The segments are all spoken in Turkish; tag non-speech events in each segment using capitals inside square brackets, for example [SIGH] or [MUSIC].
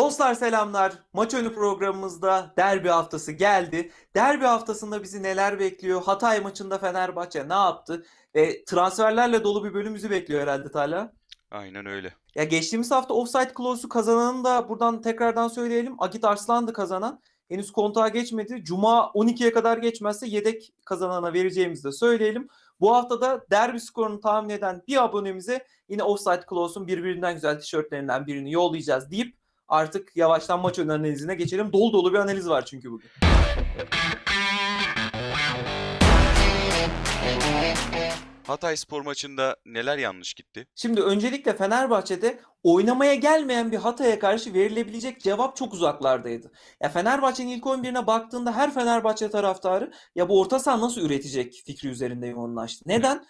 Dostlar selamlar. Maç önü programımızda derbi haftası geldi. Derbi haftasında bizi neler bekliyor? Hatay maçında Fenerbahçe ne yaptı? Ve transferlerle dolu bir bölüm bizi bekliyor herhalde Talha. Aynen öyle. Ya geçtiğimiz hafta offside clause'u kazananı da buradan tekrardan söyleyelim. Agit Arslan'dı kazanan. Henüz kontağa geçmedi. Cuma 12'ye kadar geçmezse yedek kazanana vereceğimizi de söyleyelim. Bu hafta da derbi skorunu tahmin eden bir abonemize yine offside clause'un birbirinden güzel tişörtlerinden birini yollayacağız deyip artık yavaştan maç analizine geçelim. Dolu dolu bir analiz var çünkü bugün. Hatay spor maçında neler yanlış gitti? Şimdi öncelikle Fenerbahçe'de oynamaya gelmeyen bir Hatay'a karşı verilebilecek cevap çok uzaklardaydı. Ya Fenerbahçe'nin ilk 11'ine baktığında her Fenerbahçe taraftarı ya bu orta saha nasıl üretecek fikri üzerinde yoğunlaştı. Neden?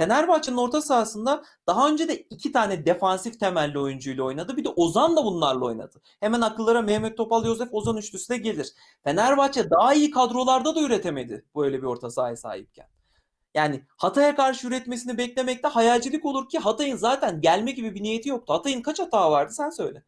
Fenerbahçe'nin orta sahasında daha önce de iki tane defansif temelli oyuncuyla oynadı. Bir de Ozan da bunlarla oynadı. Hemen akıllara Mehmet Topal, Yosef Ozan üçlüsü de gelir. Fenerbahçe daha iyi kadrolarda da üretemedi böyle bir orta sahaya sahipken. Yani Hatay'a karşı üretmesini beklemek de hayalcilik olur ki Hatay'ın zaten gelme gibi bir niyeti yoktu. Hatay'ın kaç hata vardı sen söyle.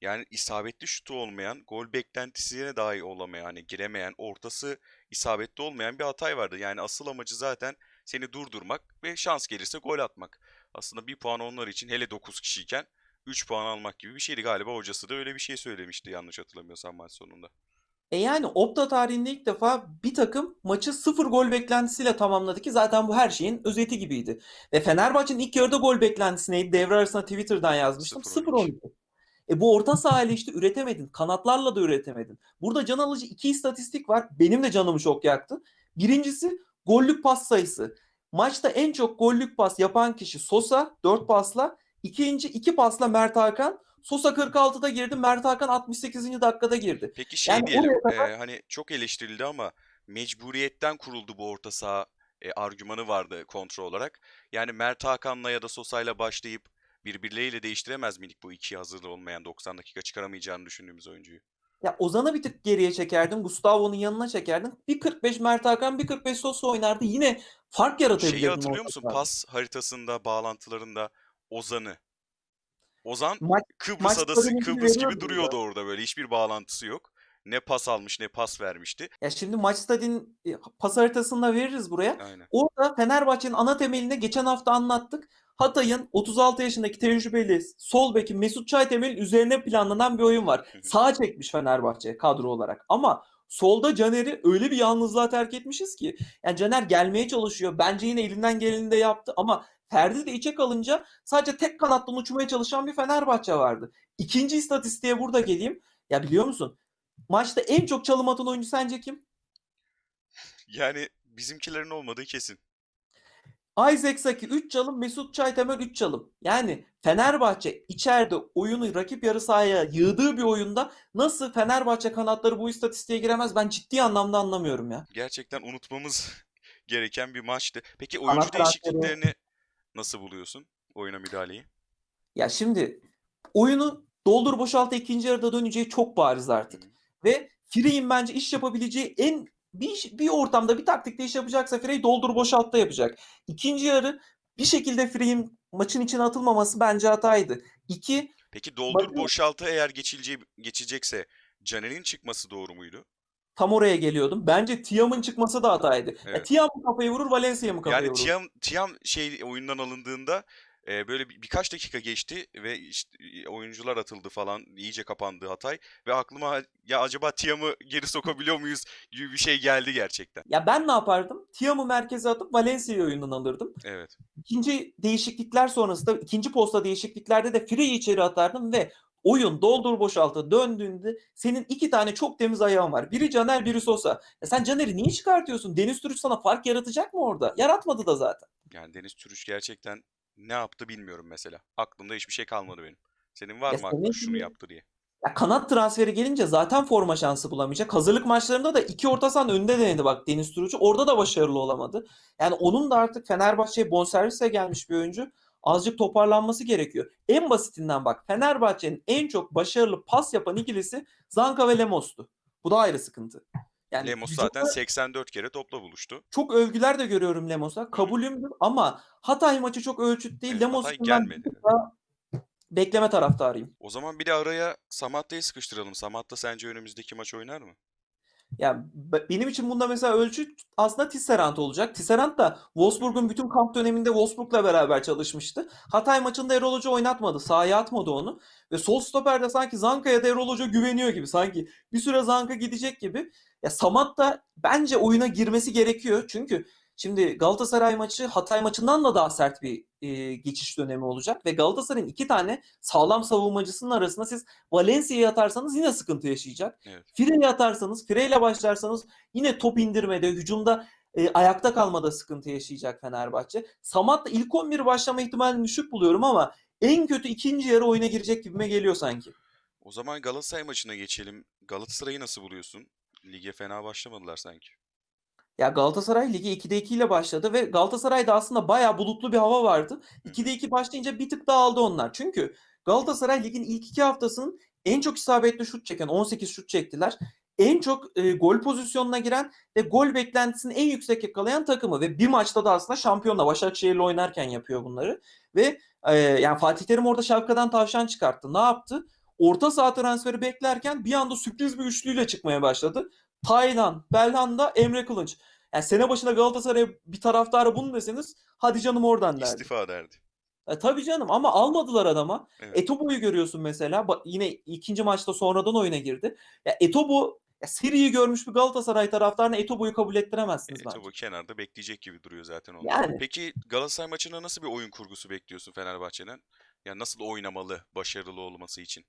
Yani isabetli şutu olmayan, gol beklentisine dahi olamayan, hani giremeyen, ortası isabetli olmayan bir Hatay vardı. Yani asıl amacı zaten seni durdurmak ve şans gelirse gol atmak. Aslında bir puan onlar için hele 9 kişiyken 3 puan almak gibi bir şeydi galiba hocası da öyle bir şey söylemişti yanlış hatırlamıyorsam maç sonunda. E yani Opta tarihinde ilk defa bir takım maçı sıfır gol beklentisiyle tamamladı ki zaten bu her şeyin özeti gibiydi. Ve Fenerbahçe'nin ilk yarıda gol beklentisi neydi? Devre arasında Twitter'dan yazmıştım. 0-12. 0-12. E bu orta sahayla işte üretemedin. Kanatlarla da üretemedin. Burada can alıcı iki istatistik var. Benim de canımı çok yaktı. Birincisi gollük pas sayısı. Maçta en çok gollük pas yapan kişi Sosa 4 pasla. İkinci 2 pasla Mert Hakan. Sosa 46'da girdi. Mert Hakan 68. dakikada girdi. Peki şey Yani diyelim, kadar- e, hani çok eleştirildi ama mecburiyetten kuruldu bu orta saha e, argümanı vardı kontrol olarak. Yani Mert Hakan'la ya da Sosa'yla başlayıp birbirleriyle değiştiremez miydik bu iki hazır olmayan 90 dakika çıkaramayacağını düşündüğümüz oyuncuyu? Ya Ozan'ı bir tık geriye çekerdin. Gustavo'nun yanına çekerdin. Bir 45 Mert Hakan, bir 45 Sosa oynardı. Yine fark yaratabilirdin. Şeyi hatırlıyor musun? sahada. Pas haritasında, bağlantılarında Ozan'ı. Ozan Maç, Kıbrıs adası Kıbrıs gibi duruyordu orada böyle. Hiçbir bağlantısı yok. Ne pas almış ne pas vermişti. ya şimdi maç stadin e, pas haritasını da veririz buraya. Aynen. Orada Fenerbahçe'nin ana temelinde geçen hafta anlattık. Hatay'ın 36 yaşındaki tecrübeli sol beki Mesut Çaytemel'in üzerine planlanan bir oyun var. Sağa çekmiş Fenerbahçe kadro olarak. Ama solda Caner'i öyle bir yalnızlığa terk etmişiz ki. Yani Caner gelmeye çalışıyor. Bence yine elinden geleni de yaptı ama Ferdi de içe kalınca sadece tek kanattan uçmaya çalışan bir Fenerbahçe vardı. İkinci istatistiğe burada geleyim. Ya biliyor musun? Maçta en çok çalım atan oyuncu sence kim? Yani bizimkilerin olmadığı kesin. Isaac Saki 3 çalım, Mesut Çaytemel 3 çalım. Yani Fenerbahçe içeride oyunu rakip yarı sahaya yığdığı bir oyunda nasıl Fenerbahçe kanatları bu istatistiğe giremez ben ciddi anlamda anlamıyorum ya. Gerçekten unutmamız [LAUGHS] gereken bir maçtı. Peki oyuncu transferi. değişikliklerini nasıl buluyorsun? Oyuna müdahaleyi. Ya şimdi oyunu doldur boşaltı ikinci yarıda döneceği çok bariz artık. Ve Frey'in bence iş yapabileceği en bir, bir ortamda bir taktikte iş yapacaksa Frey doldur boşaltta yapacak. İkinci yarı bir şekilde Frey'in maçın içine atılmaması bence hataydı. İki, Peki doldur Bakın- boşaltı eğer geçileceği, geçecekse Caner'in çıkması doğru muydu? tam oraya geliyordum. Bence Tiam'ın çıkması da hataydı. Ya Evet. Tiam mı kafayı vurur, Valencia mı kafayı Yani vurur? Tiam, Tiam şey oyundan alındığında e, böyle bir, birkaç dakika geçti ve işte oyuncular atıldı falan iyice kapandı Hatay ve aklıma ya acaba Tiam'ı geri sokabiliyor muyuz gibi bir şey geldi gerçekten. Ya ben ne yapardım? Tiam'ı merkeze atıp Valencia'yı oyundan alırdım. Evet. İkinci değişiklikler sonrasında ikinci posta değişikliklerde de Frey'i içeri atardım ve oyun doldur boşaltı döndüğünde senin iki tane çok temiz ayağın var. Biri Caner, biri Sosa. Ya sen Caner'i niye çıkartıyorsun? Deniz Türüç sana fark yaratacak mı orada? Yaratmadı da zaten. Yani Deniz Türüç gerçekten ne yaptı bilmiyorum mesela. Aklımda hiçbir şey kalmadı benim. Senin var Ya mı aklında şunu yaptı diye? Ya kanat transferi gelince zaten forma şansı bulamayacak. Hazırlık maçlarında da iki orta sahanın önünde denedi bak Deniz Türüç'ü. Orada da başarılı olamadı. Yani onun da artık Fenerbahçe'ye bonservisle gelmiş bir oyuncu. Azıcık toparlanması gerekiyor. En basitinden bak Fenerbahçe'nin en çok başarılı pas yapan ikilisi Zanka ve Lemos'tu. Bu da ayrı sıkıntı. Yani Lemos zaten 84 kere topla buluştu. çok övgüler de görüyorum Lemos'a. Kabulümdür ama Hatay maçı çok ölçüt değil. Evet, Lemos gelmedi. bekleme taraftarıyım. O zaman bir de araya Samatta'yı sıkıştıralım. Samatta sence önümüzdeki maç oynar mı? Ya be- benim için bunda mesela ölçü aslında Tisserand olacak. Tisserand da Wolfsburg'un bütün kamp döneminde Wolfsburg'la beraber çalışmıştı. Hatay maçında Erol Hoca oynatmadı. Sahaya atmadı onu. Ve sol stoperde sanki Zanka'ya da Erol Hoca güveniyor gibi. Sanki bir süre Zanka gidecek gibi. Ya Samat da bence oyuna girmesi gerekiyor. Çünkü şimdi Galatasaray maçı Hatay maçından da daha sert bir e, geçiş dönemi olacak. Ve Galatasaray'ın iki tane sağlam savunmacısının arasında siz Valencia'yı atarsanız yine sıkıntı yaşayacak. Evet. Fire'yi atarsanız, Fire'yle başlarsanız yine top indirmede, hücumda e, ayakta kalmada sıkıntı yaşayacak Fenerbahçe. Samat da ilk 11 başlama ihtimalini düşük buluyorum ama en kötü ikinci yarı oyuna girecek gibime geliyor sanki. O zaman Galatasaray maçına geçelim. Galatasaray'ı nasıl buluyorsun? Lige fena başlamadılar sanki. Ya Galatasaray ligi 2'de 2 ile başladı ve Galatasaray'da aslında bayağı bulutlu bir hava vardı. 2'de 2 başlayınca bir tık daha aldı onlar. Çünkü Galatasaray ligin ilk iki haftasının en çok isabetli şut çeken 18 şut çektiler. En çok e, gol pozisyonuna giren ve gol beklentisini en yüksek yakalayan takımı ve bir maçta da aslında şampiyonla Başakşehir'le oynarken yapıyor bunları. Ve e, yani Fatih Terim orada şapkadan tavşan çıkarttı. Ne yaptı? Orta saha transferi beklerken bir anda sürpriz bir üçlüyle çıkmaya başladı. Taylan, Belhanda, Emre Kılınç. Yani sene başına Galatasaray'a bir taraftarı bunu deseniz hadi canım oradan derdi. İstifa derdi. E, tabii canım ama almadılar adama. Evet. Etobo'yu görüyorsun mesela. Ba- yine ikinci maçta sonradan oyuna girdi. Ya Etobo ya seriyi görmüş bir Galatasaray taraftarına Etobo'yu kabul ettiremezsiniz E, bence. kenarda bekleyecek gibi duruyor zaten onlar. Yani. Peki Galatasaray maçına nasıl bir oyun kurgusu bekliyorsun Fenerbahçe'den? Yani nasıl oynamalı başarılı olması için?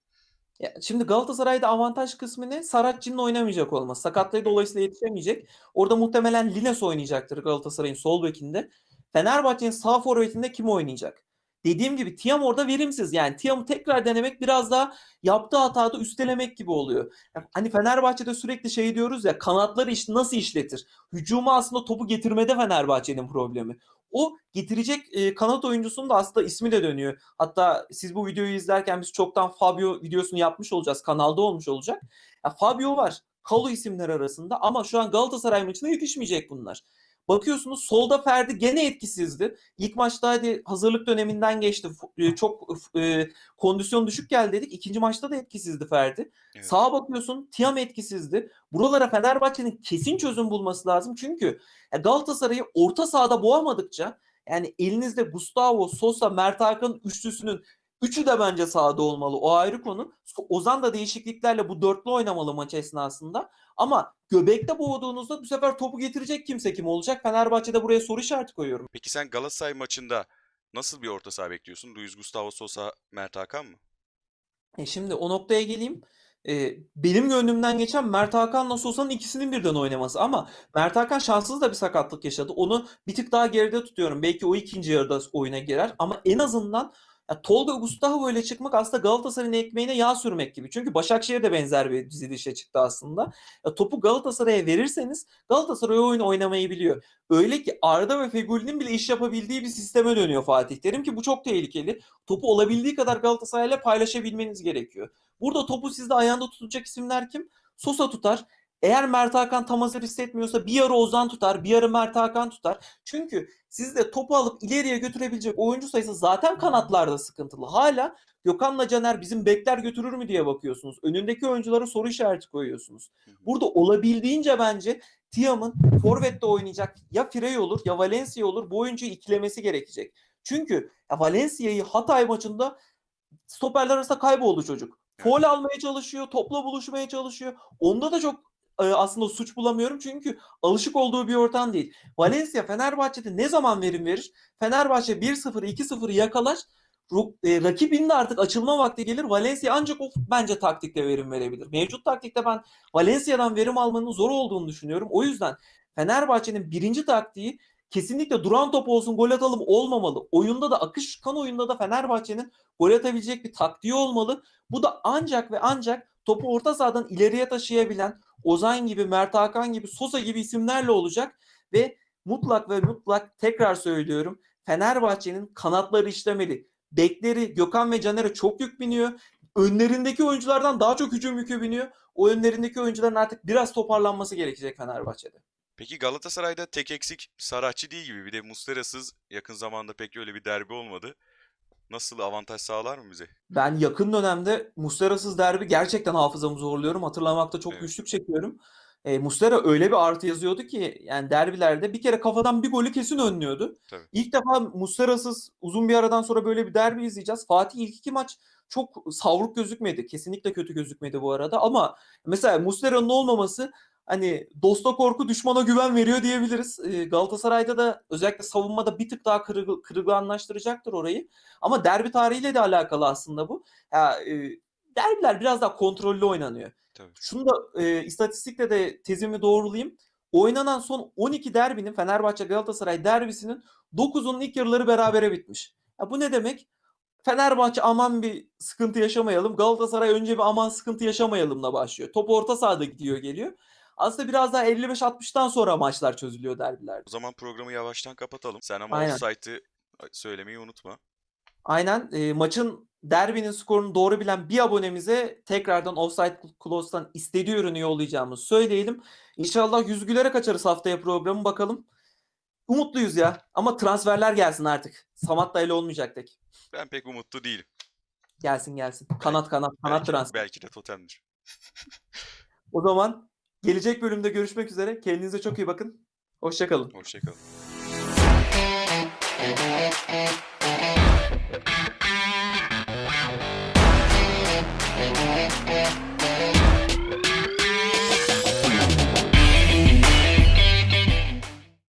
Ya şimdi Galatasaray'da avantaj kısmı ne? Saratçı'nın oynamayacak olması. Sakatlığı dolayısıyla yetişemeyecek. Orada muhtemelen Lines oynayacaktır Galatasaray'ın sol bekinde. Fenerbahçe'nin sağ forvetinde kim oynayacak? Dediğim gibi Tiam orada verimsiz. Yani Tiam'ı tekrar denemek biraz daha yaptığı hatada üstelemek gibi oluyor. Hani Fenerbahçe'de sürekli şey diyoruz ya kanatları iş, nasıl işletir? Hücuma aslında topu getirmede Fenerbahçe'nin problemi. O getirecek e, kanat oyuncusunun da aslında ismi de dönüyor. Hatta siz bu videoyu izlerken biz çoktan Fabio videosunu yapmış olacağız. Kanalda olmuş olacak. Ya Fabio var. Kalu isimler arasında ama şu an Galatasaray maçına yetişmeyecek bunlar. Bakıyorsunuz solda Ferdi gene etkisizdi. İlk maçta hadi hazırlık döneminden geçti. E, Çok e, kondisyon düşük geldi dedik. İkinci maçta da etkisizdi Ferdi. Evet. Sağa bakıyorsun Tiam etkisizdi. Buralara Fenerbahçe'nin kesin çözüm bulması lazım. Çünkü ya Galatasaray'ı orta sahada boğamadıkça yani elinizde Gustavo, Sosa, Mert Hakan üçlüsünün üçü de bence sahada olmalı. O ayrı konu. Ozan da değişikliklerle bu dörtlü oynamalı maç esnasında. Ama göbekte boğduğunuzda bu sefer topu getirecek kimse kim olacak? Fenerbahçe'de buraya soru işareti koyuyorum. Peki sen Galatasaray maçında nasıl bir orta saha bekliyorsun? Luis Gustavo Sosa, Mert Hakan mı? E şimdi o noktaya geleyim. E, benim gönlümden geçen Mert Hakan'la Sosa'nın ikisinin birden oynaması. Ama Mert Hakan şanssız da bir sakatlık yaşadı. Onu bir tık daha geride tutuyorum. Belki o ikinci yarıda oyuna girer. Ama en azından ya Tolga Gustavo ile çıkmak aslında Galatasaray'ın ekmeğine yağ sürmek gibi. Çünkü Başakşehir de benzer bir dizilişe çıktı aslında. Ya topu Galatasaray'a verirseniz Galatasaray o oyunu oynamayı biliyor. Öyle ki Arda ve Fegüli'nin bile iş yapabildiği bir sisteme dönüyor Fatih Terim ki bu çok tehlikeli. Topu olabildiği kadar Galatasaray'la paylaşabilmeniz gerekiyor. Burada topu sizde ayağında tutacak isimler kim? Sosa tutar. Eğer Mert Hakan tam hazır hissetmiyorsa bir yarı Ozan tutar, bir yarı Mert Hakan tutar. Çünkü sizde topu alıp ileriye götürebilecek oyuncu sayısı zaten kanatlarda sıkıntılı. Hala Gökhan'la Caner bizim bekler götürür mü diye bakıyorsunuz. Önündeki oyunculara soru işareti koyuyorsunuz. Burada olabildiğince bence Tiam'ın forvette oynayacak ya Frey olur ya Valencia olur. Bu oyuncuyu ikilemesi gerekecek. Çünkü Valencia'yı Hatay maçında stoperler arasında kayboldu çocuk. Foul almaya çalışıyor, topla buluşmaya çalışıyor. Onda da çok aslında suç bulamıyorum çünkü alışık olduğu bir ortam değil. Valencia Fenerbahçe'de ne zaman verim verir? Fenerbahçe 1-0, 2-0 yakalar. E, rakibinin de artık açılma vakti gelir. Valencia ancak o bence taktikte verim verebilir. Mevcut taktikte ben Valencia'dan verim almanın zor olduğunu düşünüyorum. O yüzden Fenerbahçe'nin birinci taktiği kesinlikle duran top olsun gol atalım olmamalı. Oyunda da akışkan oyunda da Fenerbahçe'nin gol atabilecek bir taktiği olmalı. Bu da ancak ve ancak topu orta sahadan ileriye taşıyabilen Ozan gibi, Mert Hakan gibi, Sosa gibi isimlerle olacak ve mutlak ve mutlak tekrar söylüyorum Fenerbahçe'nin kanatları işlemeli. Bekleri Gökhan ve Caner'e çok yük biniyor. Önlerindeki oyunculardan daha çok hücum yükü biniyor. O önlerindeki oyuncuların artık biraz toparlanması gerekecek Fenerbahçe'de. Peki Galatasaray'da tek eksik Saratçı değil gibi. Bir de Muslera'sız yakın zamanda pek öyle bir derbi olmadı. Nasıl avantaj sağlar mı bize? Ben yakın dönemde Muslera'sız derbi gerçekten hafızamı zorluyorum. Hatırlamakta çok Evet. güçlük çekiyorum. E, Muslera öyle bir artı yazıyordu ki yani derbilerde bir kere kafadan bir golü kesin önlüyordu. Tabii. İlk defa Muslera'sız uzun bir aradan sonra böyle bir derbi izleyeceğiz. Fatih ilk iki maç çok savruk gözükmedi. Kesinlikle kötü gözükmedi bu arada ama mesela Muslera'nın olmaması hani dosta korku düşmana güven veriyor diyebiliriz. E, Galatasaray'da da özellikle savunmada bir tık daha kırık, kırılganlaştıracaktır orayı. Ama derbi tarihiyle de alakalı aslında bu. Ya, e, derbiler biraz daha kontrollü oynanıyor. Tabii. Şunu da e, istatistikle de tezimi doğrulayayım. Oynanan son 12 derbinin Fenerbahçe Galatasaray derbisinin 9'unun ilk yarıları berabere bitmiş. Ya bu ne demek? Fenerbahçe aman bir sıkıntı yaşamayalım. Galatasaray önce bir aman sıkıntı yaşamayalımla başlıyor. Top orta sahada gidiyor geliyor. Aslında biraz daha 55-60'tan sonra maçlar çözülüyor derbilerde. O zaman programı yavaştan kapatalım. Sen ama Aynen. offside'ı söylemeyi unutma. Aynen e, maçın derbinin skorunu doğru bilen bir abonemize tekrardan Offside Clause'dan istediği ürünü yollayacağımızı söyleyelim. İnşallah yüzgülere kaçarız haftaya programı bakalım. Umutluyuz ya ama transferler gelsin artık. Samat da öyle olmayacak tek. Ben pek umutlu değilim. Gelsin gelsin. Kanat kanat kanat Belki, transfer. belki de totemdir. [LAUGHS] O zaman gelecek bölümde görüşmek üzere. Kendinize çok iyi bakın. Hoşçakalın. Hoşçakalın.